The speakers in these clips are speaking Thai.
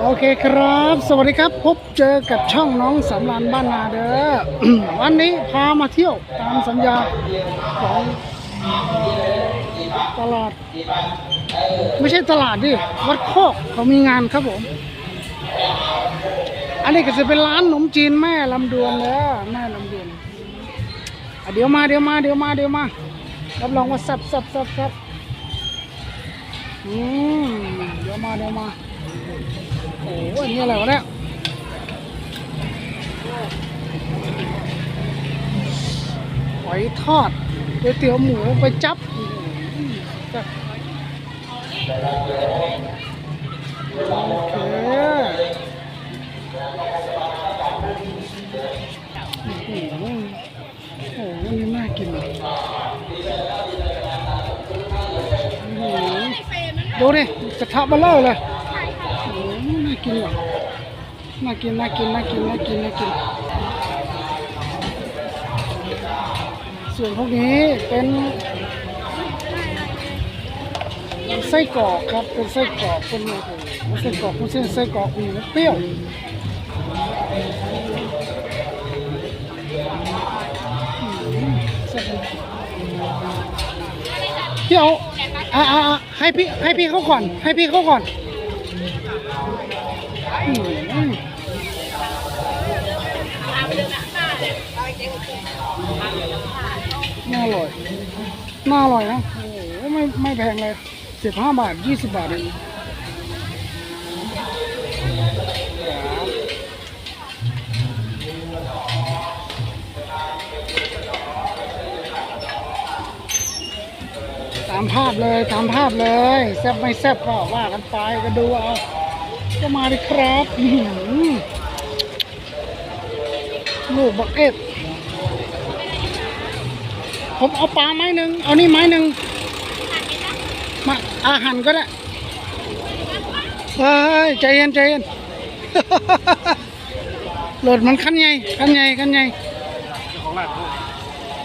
โอเคครับ สวัสดีครับ พบเจอกับช่องน้องสำรานบ้านนาเด้อ วันนี้พามาเที่ยวตามสัญญาของตลาด ไม่ใช่ตลาดดิ วัดโคกเขามีงานครับผม อันนี้ก็จะเป็นร้านขนมจีนแม่ลำดวนแล้วแม่ลำดวนเดี๋ยวมาเดี๋ยวมาเดี๋ยวมาเดี๋ยวมา รับรองว่าสับสับสับสับอืมเดี๋ยวมาเดี๋ยวมาโอ้โหอันนี่อะไรวะเนี่ยหอยทอดก๋วยเตี๋ยวหมูไปจับโอเค ดูดิกระทะเบลเลอร์เลยโอ้น่ากินว่ะน่ากินน่ากินน่ากินน่ากินน่ากิน ส่วนพวกนี้เป็นไส้กรอกครับเป็นไส้กรอกเป็นโอ้โหไส้กรอกเป็นเส้นไส้กรอกมีเปรี้ยวเลยพี่เอาอ่าอ่าอ่า ให้พี่ให้พี่เขาก่อน ให้พี่เขาก่อนน่าอร่อย น่าอร่อยนะ โอ้ไม่ไม่แพงเลยสิบห้าบาทยี่สิบบาทเองามภาพเลยตามภาพเลยแซ่บไม่แซ่บก็ว่ากันไปก็ดูเอาก็มาดิครับลูกบักเก็ตผมเอาปลาไม้หนึ่งเอานี่ไม้หนึ่งมาอาหารก็ได้เฮ้ยใจเย็นใจเย็นโหลดมันคันใหญ่คันใหญ่คันใหญ่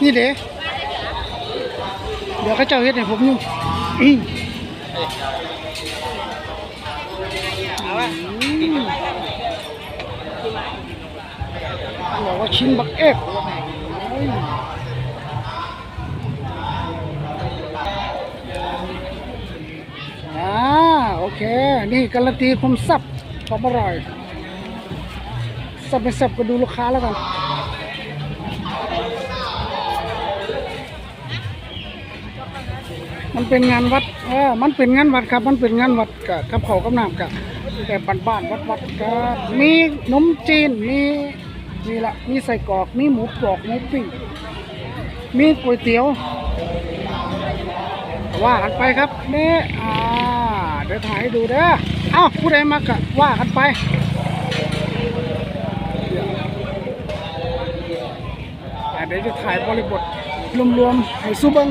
นี่เด้ เดี๋ยวเขาเจ้าเฮ็ดให้ผมอยู่อืมบอกว่าชิ้นบักเอกเฮ้ยอ่าโอเค นี่การันตีความแซับความอร่อยแซับไม่แซับก็ดูลูกค้าแล้วกัน มันเป็นงานวัดเออมันเป็นงานวัดครับ มันเป็นงานวัดกับกับเขาวกับน้ำกับแต่บ้านๆวัดวัดๆก็มีนมจีนมีมีละมีใส่กรอกมีหมูกรอกหมูปิ้งมีก๋วยเตี๋ยวว่ากันไปครับนี่อ่าเดี๋ยวถ่ายให้ดูเด้อเอ้าผู้ใดมากะว่ากันไปเดี๋ยวจะถ่ายบริบทรวมๆให้ซูเบิง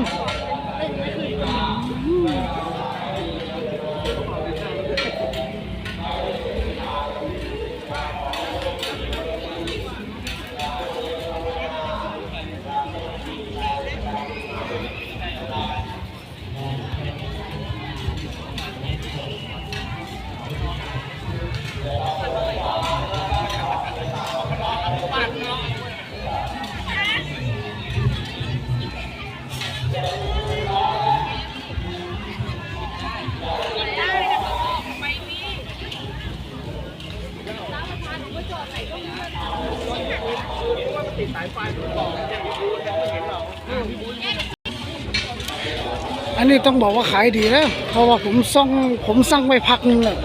อันนี้ต้องบอกว่าขายดีแล้วเพราะว่าผมซ่องผมสั่งไว้พักหนึงเลย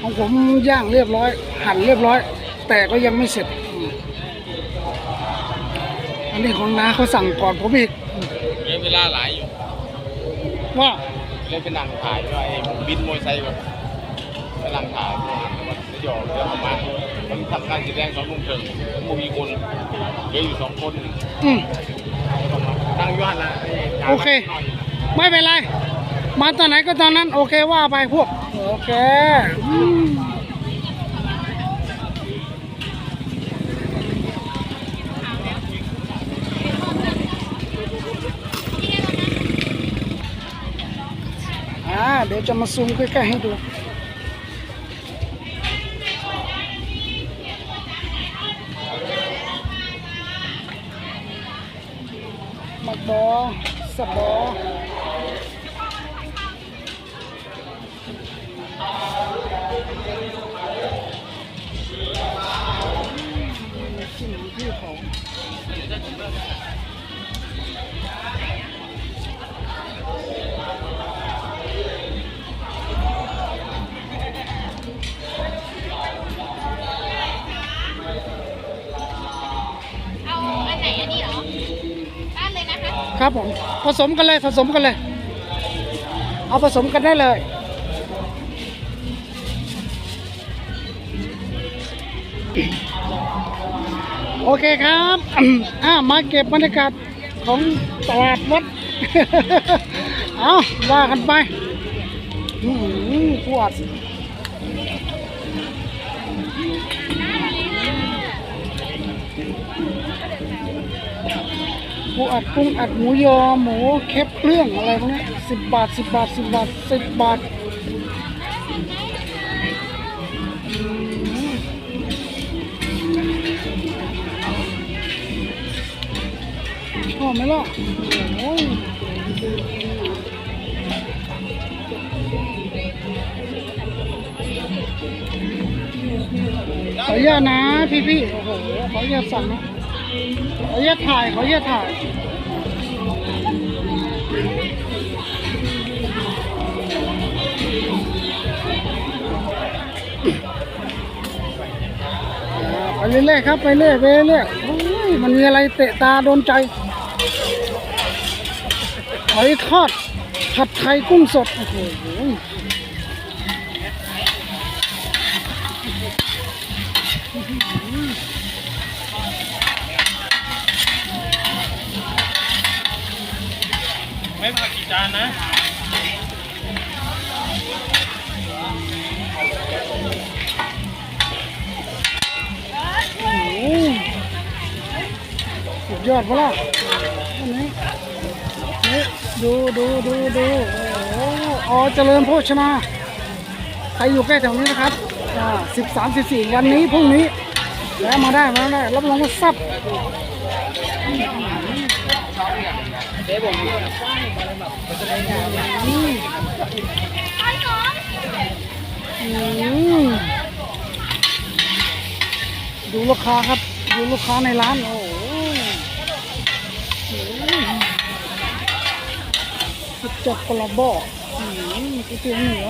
ของผมย่างเรียบร้อย หั่นเรียบร้อย แต่ก็ยังไม่เสร็จอืมอันนี้ของน้าเขาสั่งก่อนผมอีกมีเวลาหลายอยู่ว่าเลยเป็นนังถ่ายว่าไอ้บินมวยไซค์แบบเป็นนังถ่าย มันจะยอกเดี๋ยวประมาณมันทำการแสดงสองลุงเถิงมูมีคนเหลืออยู่สองคนอืมนั่งย้อนละโอเค ไม่เป็นไร มาตอนไหนก็ตอนนั้น โอเคว่าไปพวก โอเคอืมเดี๋ยวจะมาซูมใกล้ๆให้ดู บอสบอจิ้มที่ของ ครับผมผสมกันเลยผสมกันเลย เอาผสมกันได้เลย โอเคครับอ่ามาเก็บบรรยากาศของตลาดวัดเอาว่ากันไปอืมปวด ปูอัดกุ้งอัดหมูยอหมูเคปเครื่องอะไรพวกนี้สิบบาทสิบบาทสิบบาทสิบบาทอืมชอบไหมล่ะโอ้ยขออนุญาตนะพี่ๆโอ้โหขออนุญาตสั่งนะ ขออนุญาตถ่ายขออนุญาตถ่ายไปเรื่อยๆครับไปเรื่อยไปเรื่อยโอ้ยมันมีอะไรเตะตาโดนใจหอยทอดผัดไทยกุ้งสดโอ้โห ไม่ผักกี่จานนะสุดยอดปะล่ะนี่นี่ดูดูดูดูโอ้โหอ๋อเจริญโภชนา ใครอยู่ใกล้แถวนี้นะครับอ่าสิบสามสิบสี่วันนี้พรุ่งนี้แล้วมาได้มาได้ รับรองว่าซับ ดูลูกค้าครับ ดูลูกค้าในร้าน โอ้โหอืมสุดจัดกระบอกอืมก๋วยเตี๋ยวเหนือ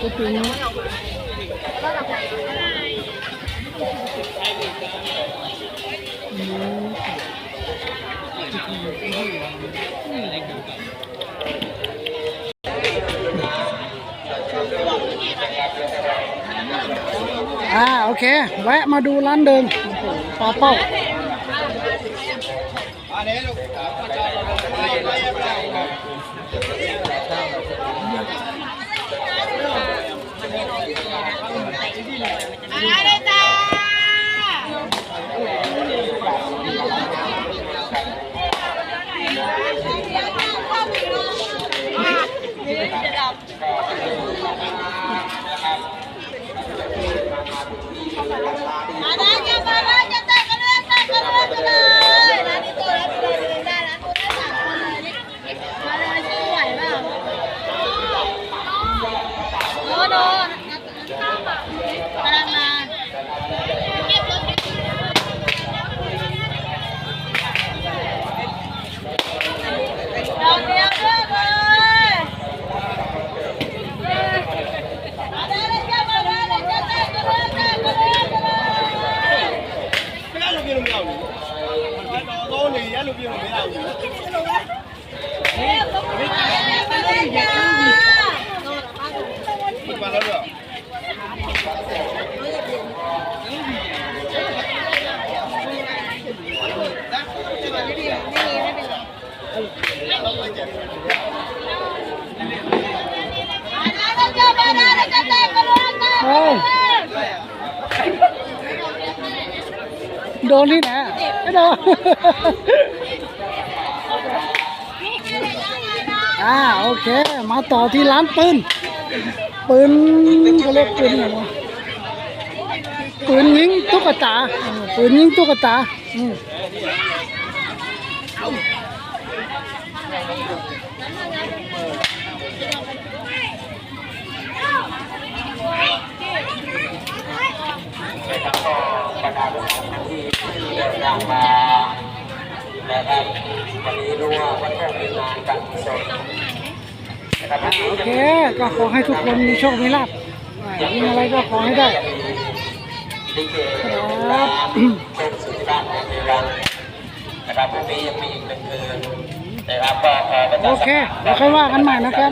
ก๋วยเตี๋ยวเนื้อ อ่าโอเค แวะมาดูร้านเดิมปลาเป้ามา มาได้จ้ามาได้จ้าเต้นกันเลยเต้นกันเลยกันเลยร้านนี้าวร้า người á luôn kia không biết đâu Mình vào đó được Đồn đi nè. ไม่โดนอ่าโอเค มาต่อที่ร้านปืน ปืนเขาเรียกปืนอะไรวะปืนยิงตุ๊กตาปืนยิงตุ๊กตาอืม นะครับก็บรรดาลูกค้าที่เดินทางมานะครับวันนี้รู้ว่าวันต้องมีงานกันสดนะครับวันนี้โอเคก็ขอให้ทุกคนมีโชค มีลาภอ่ามีอะไรก็ขอให้ได้ดีเจครับเป็นสุดยอดของเรานะครับพรุ่งนี้ยังมีอีกหนึ่งคืนนะครับก็ขอประชาโอสัมเคพันธ์เดี๋ยวค่อยว่ากันใหม่นะครับ